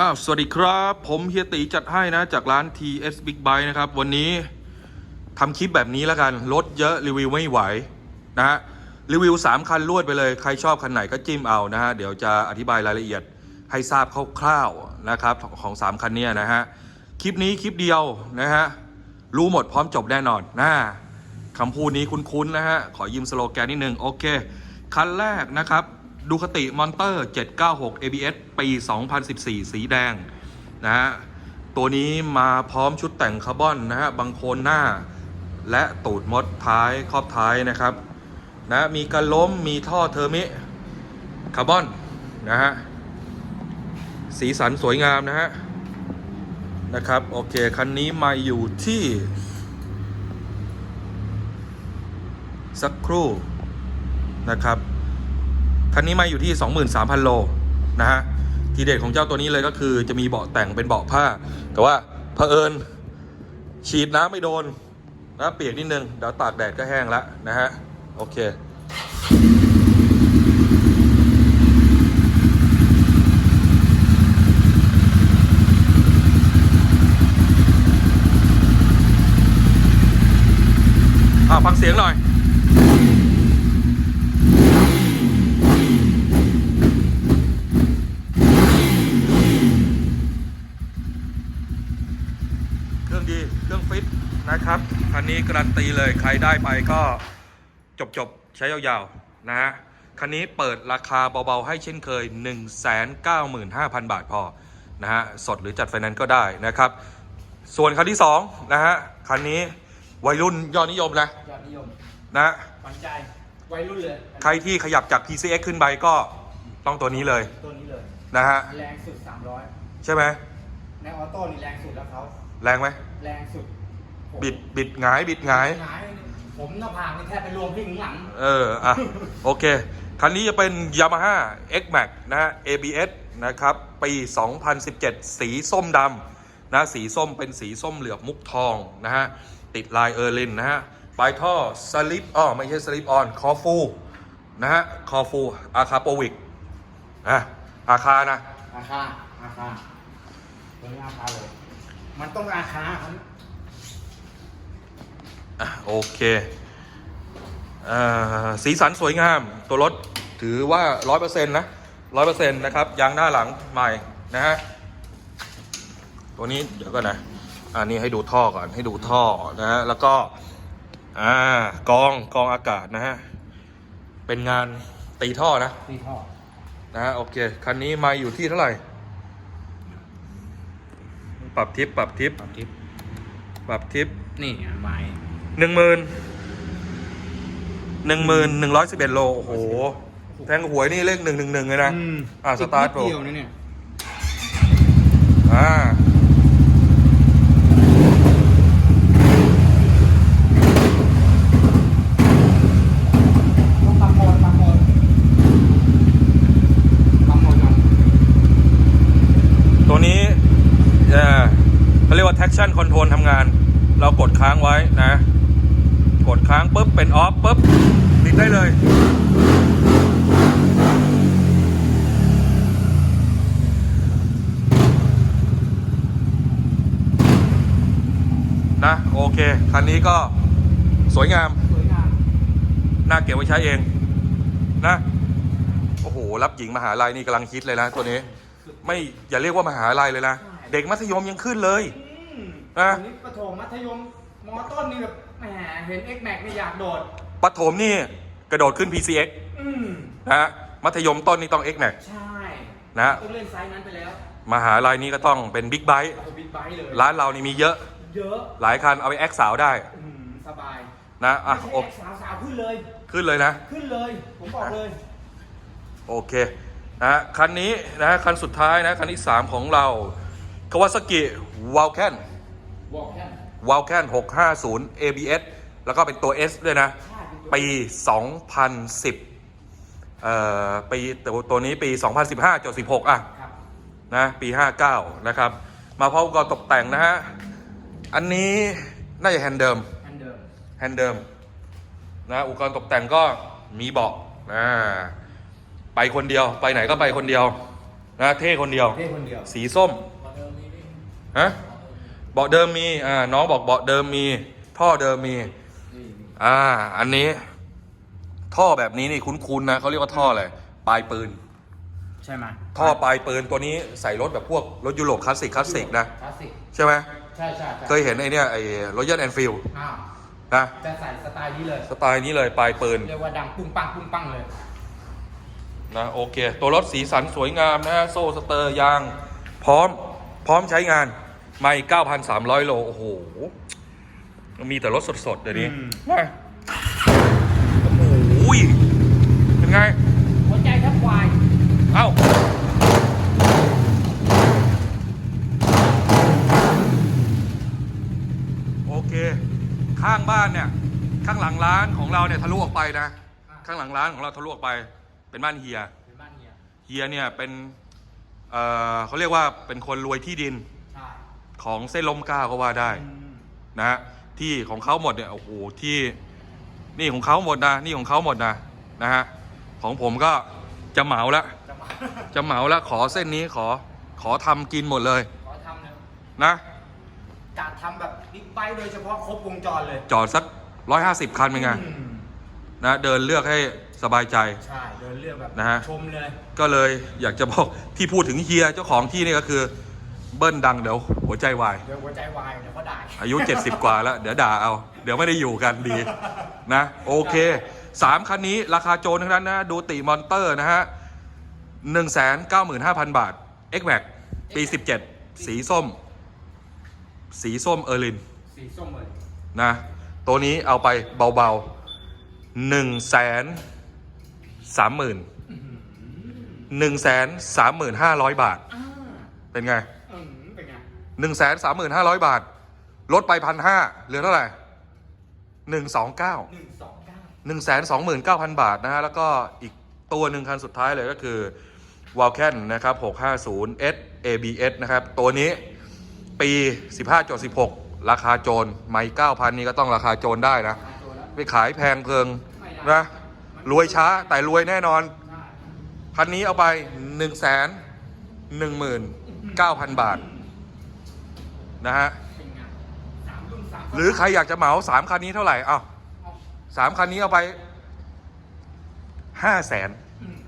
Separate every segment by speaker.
Speaker 1: อ้าวสวัสดีครับ ผมเฮียตีจัดให้นะ จากร้าน TS Big Bike นะครับ วันนี้ทำคลิปแบบนี้แล้วกัน รถเยอะรีวิวไม่ไหว นะฮะ รีวิว 3 คันรวดไปเลย ใครชอบคันไหนก็จิ้มเอานะฮะ เดี๋ยวจะอธิบายรายละเอียดให้ทราบคร่าวๆนะครับ ของ 3 คันนี้นะฮะ คลิปนี้คลิปเดียวนะฮะ รู้หมดพร้อมจบแน่นอนนะคำพูดนี้คุ้นๆนะฮะ ขอยืมสโลแกนนิดนึงโอเค คันแรกนะครับ ดูคติมอนเตอร์ 796 ABS ปี 2014 สีแดง นะฮะ ตัวนี้มาพร้อมชุดแต่งคาร์บอนนะฮะ บังโคลนหน้า และตูดมดท้ายครอบท้ายนะครับ นะ มีกันล้ม มีท่อเทอร์มิคาร์บอน นะฮะ สีสันสวยงามนะฮะ นะครับ โอเค คันนี้มาอยู่ที่ สักครู่นะครับ คันนี้มาอยู่ที่ 23,000 โลนะฮะ ทีเด็ดของเจ้าตัวนี้เลยก็คือจะมีเบาะแต่งเป็นเบาะผ้า แต่ว่าเผอิญฉีดน้ำไม่โดนนะเปียกนิดนึง เดี๋ยวตากแดดก็แห้งแล้วนะฮะ โอเคอ่าฟังเสียงหน่อย เครื่องดี เครื่องฟิตนะครับคันนี้การันตีเลยใครได้ไปก็จบจบๆใช้ยาวๆนะฮะคันนี้เปิดราคาเบาๆ ให้เช่นเคย 195,000 บาทพอนะฮะสดหรือจัดไฟแนนซ์ก็ได้นะครับ ส่วนคันที่2นะฮะคันนี้วัยรุ่นยอดนิยมนะ
Speaker 2: ยอดนิยม
Speaker 1: นะ
Speaker 2: ขวัญใจวัยรุ่นเลย
Speaker 1: ใครที่ขยับจาก PCX ขึ้นไปก็ต้องตัวนี้เลย
Speaker 2: ตัวนี้เลย
Speaker 1: นะฮะ
Speaker 2: แรงสุด
Speaker 1: ใช่ไหม
Speaker 2: 300ในออโต้นี่แรงสุดแล้วเขา
Speaker 1: แรงไหม
Speaker 2: แรงสุดโอ้โห
Speaker 1: บิดบิดหงายบิดหงาย
Speaker 2: หงายผมหน้าผากนี่แทบไปรวมที่หลัง
Speaker 1: เออ อะ โอเค คันนี้จะเป็น Yamaha X Max นะฮะ ABS นะครับ ปี 2017 สีส้มดำนะ สีส้มเป็นสีส้มเหลือบมุกทองนะฮะ ติดลายเออร์ลินนะฮะ ปลายท่อสลิปอ๋อไม่ใช่สลิปออนคอฟูนะฮะ คอฟูอาคาโปวิกอะอาคานะ
Speaker 2: อาคาอาคาตัวนี้อาคาเลย มันต้องอาคาครับ
Speaker 1: อะโอเคเอ่อสีสันสวยงาม ตัวรถถือว่า 100%นะ 100%นะครับยางหน้าหลังใหม่นะฮะตัวนี้เดี๋ยวก่อนนะอันนี้ให้ดูท่อก่อนให้ดูท่อนะฮะแล้วก็อ่ากองกองอากาศนะฮะเป็นงานตีท่อนะ
Speaker 2: ตีท่อ
Speaker 1: นะฮะโอเค คันนี้มาอยู่ที่เท่าไหร่ ปรับทิปปรับทิป
Speaker 2: ปรับทิป
Speaker 1: ปรับทิป
Speaker 2: นี่อะไม้
Speaker 1: หนึ่งหมื่นหนึ่งหมื่นหนึ่งร้อยสิบเอ็ดโลโอ้โหแทงหวยนี่เลขหนึ่งหนึ่งหนึ่งเลยนะ
Speaker 2: ม
Speaker 1: อ่าสตาร์ท
Speaker 2: นิ
Speaker 1: โปร
Speaker 2: ดเดียวนะเนี่ย
Speaker 1: อ่า
Speaker 2: ต้องปรับโหมดปรับโหมดปรับโหมดก่อน
Speaker 1: ตัวนี้ เอ่อเขาเรียกว่า traction control ทำงาน เรากดค้างไว้นะ กดค้างปุ๊บเป็นออฟปุ๊บติดได้เลย นะ โอเค คันนี้ก็สวยงาม
Speaker 2: สวยงาม
Speaker 1: น่าเก็บไว้ใช้เอง นะ โอ้โห รับหญิงมหาลัยนี่กำลังคิดเลยนะ ตัวนี้ ไม่อย่าเรียกว่ามหาลัยเลยนะ เด็กมัธยมยังขึ้นเลย
Speaker 2: อืม
Speaker 1: อะ
Speaker 2: อันนี้ประถมมัธยมมอต้นนี่แบบแหมเห็น X Max นี่อยากโดด
Speaker 1: ปฐมนี่กระโดดขึ้น PCX
Speaker 2: อืม
Speaker 1: นะฮะมัธยมต้นนี่ต้อง X Max
Speaker 2: ใช่
Speaker 1: นะ
Speaker 2: ต้องเล่นไซส์นั้นไปแล้ว
Speaker 1: มหาลัยนี่ก็ต้องเป็น Big Bike
Speaker 2: เอาบิ๊กไบค์เลย
Speaker 1: ร้านเรานี่มีเยอะ
Speaker 2: เยอะ
Speaker 1: หลายคันเอาไปแอคสาวได้
Speaker 2: อืม สบาย
Speaker 1: นะอะ
Speaker 2: ไม่
Speaker 1: โอ
Speaker 2: ใช่ X สาวสาวขึ้นเลย
Speaker 1: ขึ้นเลยนะ
Speaker 2: ขึ้นเลย ผมบอกเลย
Speaker 1: โอเคนะฮะคันนี้นะฮะคันสุดท้ายนะคันที่ 3 ของเรา Kawasaki w a l k a n
Speaker 2: บอกแค่
Speaker 1: w a l k a n 650 ABS แล้วก็เป็นตัว S ด้วยนะ
Speaker 2: ใช่เป็นตัว
Speaker 1: ปี 2010 เอ่อ ปีตัวตัวนี้ปี 2015จด16 อะ
Speaker 2: ครับ
Speaker 1: นะ ปี 59 นะครับ มาพร้อมกับตกแต่งนะฮะ อันนี้น่าจะแฮนด์เดิม
Speaker 2: อันเดิม
Speaker 1: แฮนด์เดิม นะ อุปกรณ์ตกแต่งก็มีเบาะนะไปคนเดียว ไปไหนก็ไปคนเดียว นะ เท่คนเดียว
Speaker 2: เท่คนเดียว
Speaker 1: สีส้ม ฮะเบาะเดิมมีอ่าน้องบอกเบาะเดิมมี ท่อเดิมมี
Speaker 2: นี่นี่
Speaker 1: อ่า อันนี้ ท่อแบบนี้นี่คุ้นๆนะเขาเรียกว่าท่ออะไรปลายปืน
Speaker 2: ใช่ไหม
Speaker 1: ท่อปลายปืนตัวนี้ใส่รถแบบพวกรถยุโรปคลาสสิกคลาสสิกนะ
Speaker 2: คลาสสิก
Speaker 1: ใช่ไหม
Speaker 2: ใช่ใช่ใช่
Speaker 1: เคยเห็นไอ้เนี่ยไอ้รถยันแอนฟิล
Speaker 2: อ้าว
Speaker 1: นะ
Speaker 2: จะใส่สไตล์นี้เลย
Speaker 1: สไตล์นี้เลยปลายปืน
Speaker 2: เรียกว่าดังปุ้งปังปุ้งปังเลย
Speaker 1: นะโอเค ตัวรถสีสันสวยงามนะฮะโซ่สเตอร์ยาง พร้อมพร้อมใช้งาน ไม่9,300โล โอ้โห มีแต่รถสดๆเดี๋ยวนี้
Speaker 2: อืม
Speaker 1: มาโอ้โหเป็นไง
Speaker 2: หัวใจแทบวาย
Speaker 1: เอ้า โอเค ข้างบ้านเนี่ย ข้างหลังร้านของเราเนี่ยทะลุออกไปนะ ข้างหลังร้านของเราทะลุออกไป เป็นบ้านเฮีย
Speaker 2: เป็นบ้านเฮีย
Speaker 1: เฮียเนี่ยเป็นเอ่อเขาเรียกว่าเป็นคนรวยที่ดิน
Speaker 2: ใช่
Speaker 1: ของเส้นลมเกล้าก็ว่าได้
Speaker 2: อืม
Speaker 1: นะฮะที่ของเขาหมดเนี่ยโอ้โหที่นี่ของเขาหมดนะนี่ของเขาหมดนะนะฮะของผมก็จะเหมาละ
Speaker 2: จะมา
Speaker 1: จะเหมาละขอเส้นนี้ขอขอทำกินหมดเลย
Speaker 2: ขอทำเลย
Speaker 1: นะ
Speaker 2: กะทำแบบบิ๊กไบค์โดยเฉพาะครบวงจรเลย
Speaker 1: จอดสักร้อยห้าสิบคันเป็นไง
Speaker 2: อืม
Speaker 1: นะเดินเลือกให้สบายใจ
Speaker 2: ใช่ เดินเรื่องแบบ
Speaker 1: นะฮะ
Speaker 2: ชมเลย
Speaker 1: ก็เลยอยากจะบอกที่พูดถึงเฮียเจ้าของที่นี่ก็คือ เบิ้ลดังเดี๋ยวหัวใจวาย
Speaker 2: เดี๋ยวหัวใจวายเดี๋ยวเขาด่า
Speaker 1: อายุ 70 กว่าแล้ว เดี๋ยวด่าเอา เดี๋ยวไม่ได้อยู่กันดีนะ โอเคสามคันนี้ราคาโจรทั้งนั้นนะ ดูติมอนเตอร์นะฮะ195,000บาท x m a x ปี 17 สีส้ม สีส้มเออร์ลิน
Speaker 2: สีส้มเลย
Speaker 1: นะ ตัวนี้เอาไปเบาๆ1 3 0 0 0 0 1 3 5 0 0บาท
Speaker 2: อ่า
Speaker 1: เป็นไง
Speaker 2: อืมเป็นไง
Speaker 1: หนึ่งแสนสามหมื่นห้าร้อยบาท ลดไปพันห้าเหลือเท่าไหร่หนึ่งสองเก้า
Speaker 2: หนึ่งสองเก้า
Speaker 1: หนึ่งแสนสองหมื่นเก้าพันบาทนะฮะ แล้วก็อีกตัวหนึ่งคันสุดท้ายเลยก็คือ w a l c a n นะครับ650 S ABS นะครับ ตัวนี้ปี15.16ราคาโจรไม่9,000นี่ก็ต้องราคาโจรได้นะ
Speaker 2: มาตัวแล้ว
Speaker 1: ไปขายแพงเพลิง
Speaker 2: ไม่ได้
Speaker 1: นะรวยช้าแต่รวยแน่นอน
Speaker 2: ใช่
Speaker 1: พันนี้เอาไป1 1 9 0 0 0บาทนะฮะ
Speaker 2: เป็นไงสามรุ่ นสาม
Speaker 1: หรือใครอยากจะเหมาสามคันนี้เท่าไหร่เอ้า
Speaker 2: เอา
Speaker 1: สามคันนี้เอาไปห้าแสน
Speaker 2: อืม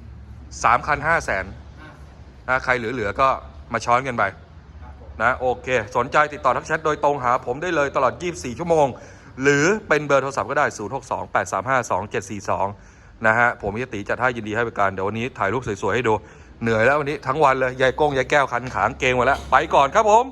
Speaker 1: สามคันห้าแสน
Speaker 2: อะ
Speaker 1: นะใครเหลือๆก็มาช้อนกันไป
Speaker 2: ครับผม
Speaker 1: นะโอเค สนใจติดต่อทักแชทโดยตรงหาผมได้เลยตลอด 24 ชั่วโมง หรือเป็นเบอร์โทรศัพท์ก็ได้ 0628352742 นะฮะ ผมยติจัดให้ยินดีให้บริการ เดี๋ยววันนี้ถ่ายรูปสวย ๆ ให้ดู เหนื่อยแล้ววันนี้ทั้งวันเลย ยายก้งยายแก้วคันขางเกงมาแล้ว ไปก่อนครับผม